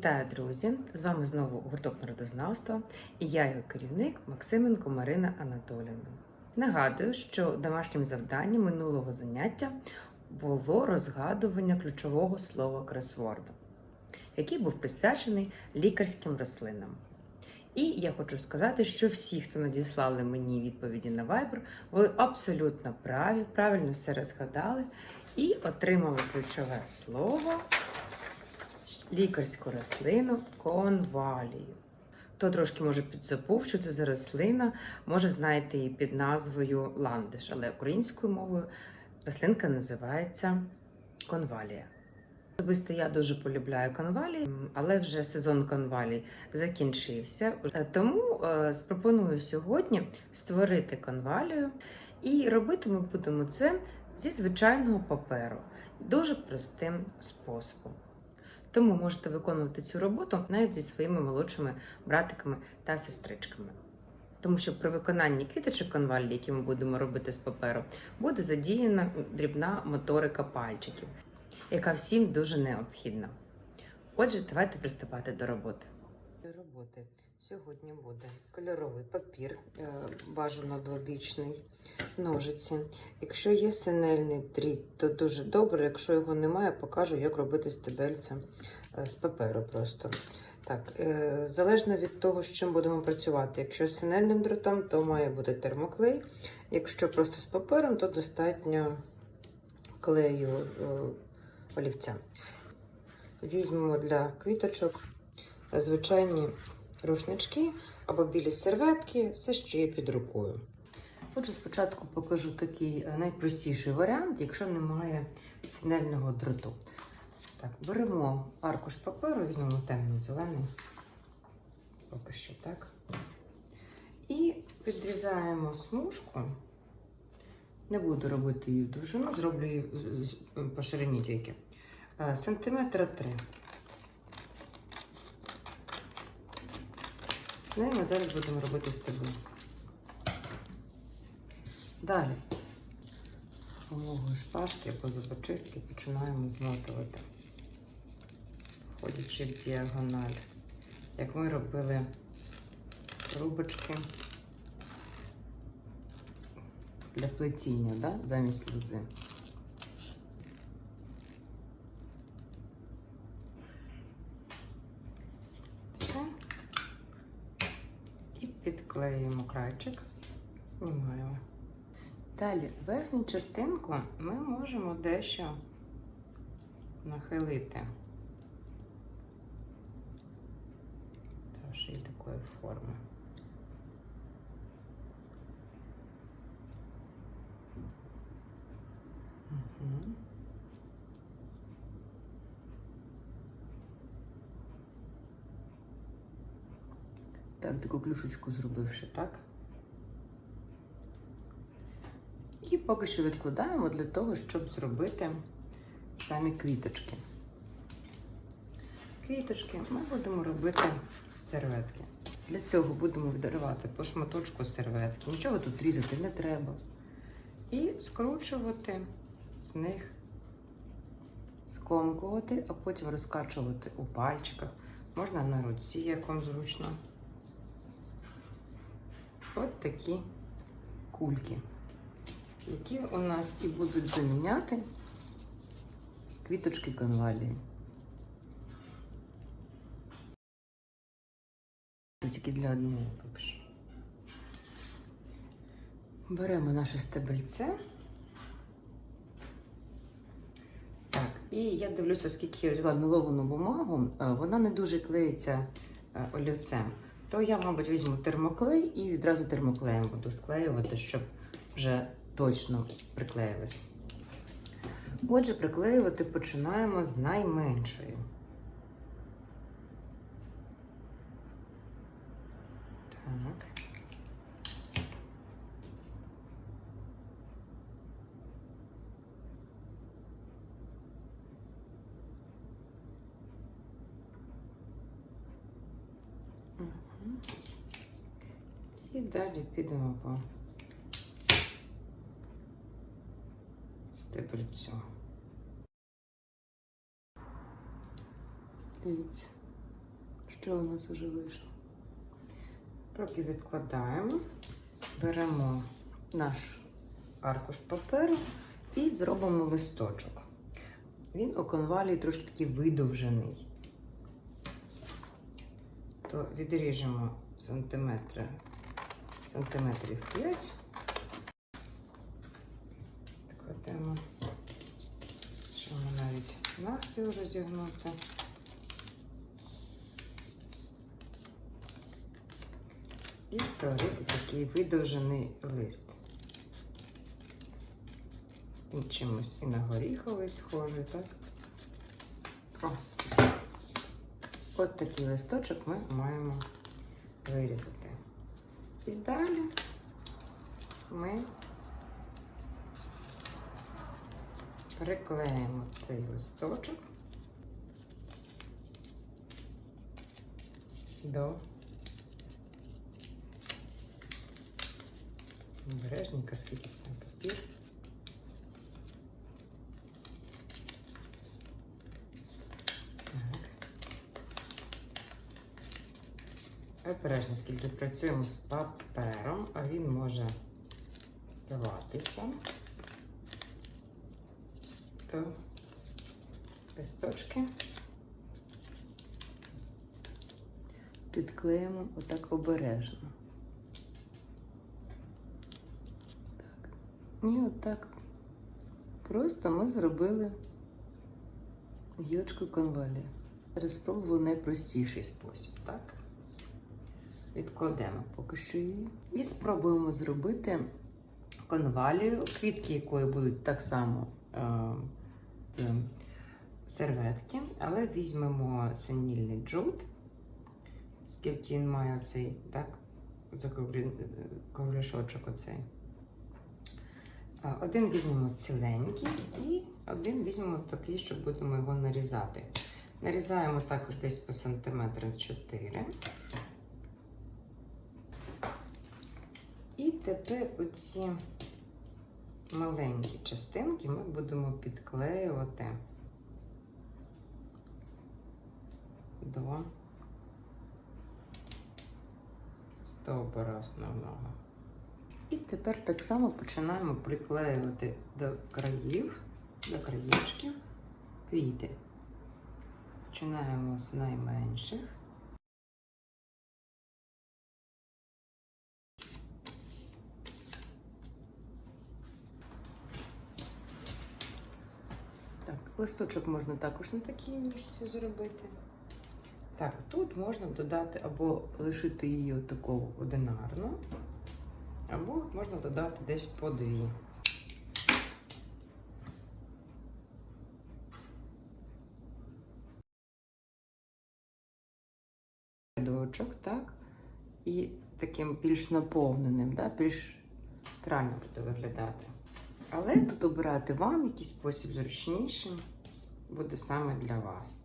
Вітаю, друзі! З вами знову гурток народознавства і я його керівник Максименко Марина Анатоліївна. Нагадую, що домашнім завданням минулого заняття було розгадування ключового слова кросворду, який був присвячений лікарським рослинам. І я хочу сказати, що всі, хто надіслали мені відповіді на Viber, були абсолютно праві, правильно все розгадали і отримали ключове слово лікарську рослину конвалію. Хто трошки може підзабув, що це за рослина, може знаєте її під назвою ландиш, але українською мовою рослинка називається конвалія. Особисто я дуже полюбляю конвалії, але вже сезон конвалій закінчився. Е, Тому е, пропоную сьогодні створити конвалію, і робити ми будемо це зі звичайного паперу, дуже простим способом. Тому можете виконувати цю роботу навіть зі своїми молодшими братиками та сестричками. Тому що при виконанні квіточок конвалі, які ми будемо робити з паперу, буде задіяна дрібна моторика пальчиків, яка всім дуже необхідна. Отже, давайте приступати до роботи. Роботи сьогодні буде кольоровий папір, е, бажано двобічний, ножиці. Якщо є синельний дріт, то дуже добре. Якщо його немає, покажу, як робити стебельця е, з паперу просто. Так, е, залежно від того, з чим будемо працювати. Якщо з синельним дротом, то має бути термоклей. Якщо просто з папером, то достатньо клею олівця. Візьмемо для квіточок звичайні рушнички або білі серветки, все, що є під рукою. Отже, спочатку покажу такий е, найпростіший варіант, якщо немає синельного дроту. Так, беремо аркуш паперу, візьмемо темно-зелений, поки що так. І підрізаємо смужку. Не буду робити її в довжину, зроблю її по ширині тільки. Е, Сантиметра три. З нею ми зараз будемо робити стебло. Далі з допомогою шпажки або зубочистки починаємо змотувати, входячи в діагональ. Як ми робили трубочки для плетіння, да? замість лози. Все. І підклеюємо крайчик, знімаємо. Далі верхню частинку ми можемо дещо нахилити. Трошки такої форми. Так, таку клюшечку зробивши, так? І поки що відкладаємо для того, щоб зробити самі квіточки. Квіточки ми будемо робити з серветки. Для цього будемо відривати по шматочку серветки. Нічого тут різати не треба. І скручувати з них, скомкувати, а потім розкачувати у пальчиках. Можна на руці, як вам зручно. От такі кульки які у нас і будуть заміняти квіточки конвалії. Тільки для одного поки. Беремо наше стебельце. Так, і я дивлюся, оскільки я взяла міловану бумагу, вона не дуже клеїться олівцем. То я, мабуть, візьму термоклей і відразу термоклеєм буду склеювати, щоб вже точно приклеїлось. Отже, приклеювати починаємо з найменшої. Так. Далі підемо по стебельцю. Дивіться, Що у нас уже вийшло? Поки відкладаємо, беремо наш аркуш паперу і зробимо листочок. Він у конвалії трошки такий видовжений. То відріжемо сантиметри, сантиметрів 5. Кладемо, що ми навіть навпіл розігнути. І створити такий видовжений лист. І чимось і на горіховий схожий, так? О. От такий листочок ми маємо вирізати. І далі ми приклеїмо цей листочок до обережненько, скільки це папір. Обережно, скільки працюємо з папером, а він може рватися. То листочки Підклеїмо отак обережно. Так. І отак. Просто ми зробили гілочку конвалії. Зараз спробую найпростіший спосіб, так? Відкладемо. Поки що її. І спробуємо зробити конвалію, квітки якої будуть так само е, серветки, але візьмемо синільний джут, скільки він має оцей, так, ковришочок оцей. Е, Один візьмемо ціленький і один візьмемо такий, що будемо його нарізати. Нарізаємо також десь по сантиметрів 4. Тепер оці маленькі частинки ми будемо підклеювати до стовбура основного. І тепер так само починаємо приклеювати до країв, до краєчків квіти. Починаємо з найменших. Так, листочок можна також на такій ніжці зробити. Так, тут можна додати або Лишити її отаку одинарну, або можна додати десь по дві. Рядочок, так? І таким більш наповненим, да? більш правильно буде виглядати. Але тут обирати вам якийсь спосіб зручнішим буде саме для вас.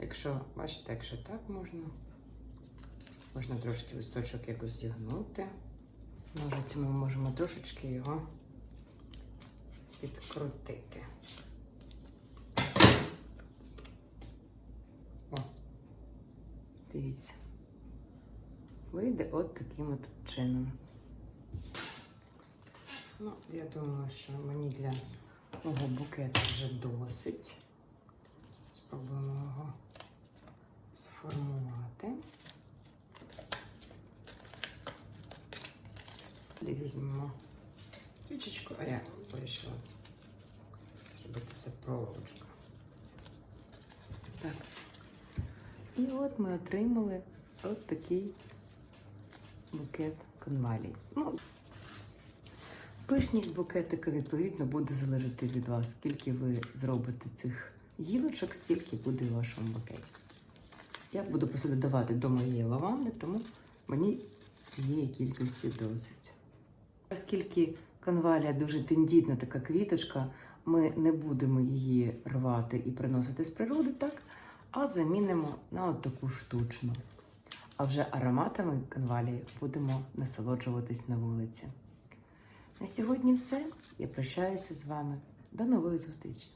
Якщо, бачите, якщо так можна, можна трошки листочок якось зігнути. Ножицями ми можемо трошечки його підкрутити. О, Дивіться. Вийде от таким от чином. ну, я думаю, що мені для мого букета вже досить. Спробуємо його сформувати. Далі візьмемо свічечку, а я вирішила зробити це проволочка. Так. І от ми отримали от такий букет конвалій. Ну, пишність букетика, відповідно, буде залежати від вас. Скільки ви зробите цих гілочок, стільки буде в вашому букеті. Я буду просто додавати до моєї лаванди, тому мені цієї кількості досить. Оскільки конвалія дуже тендітна така квіточка, ми не будемо її рвати і приносити з природи, так? а замінимо на таку штучну. А вже ароматами конвалії будемо насолоджуватись на вулиці. На сьогодні все. Я прощаюся з вами. До нової зустрічі!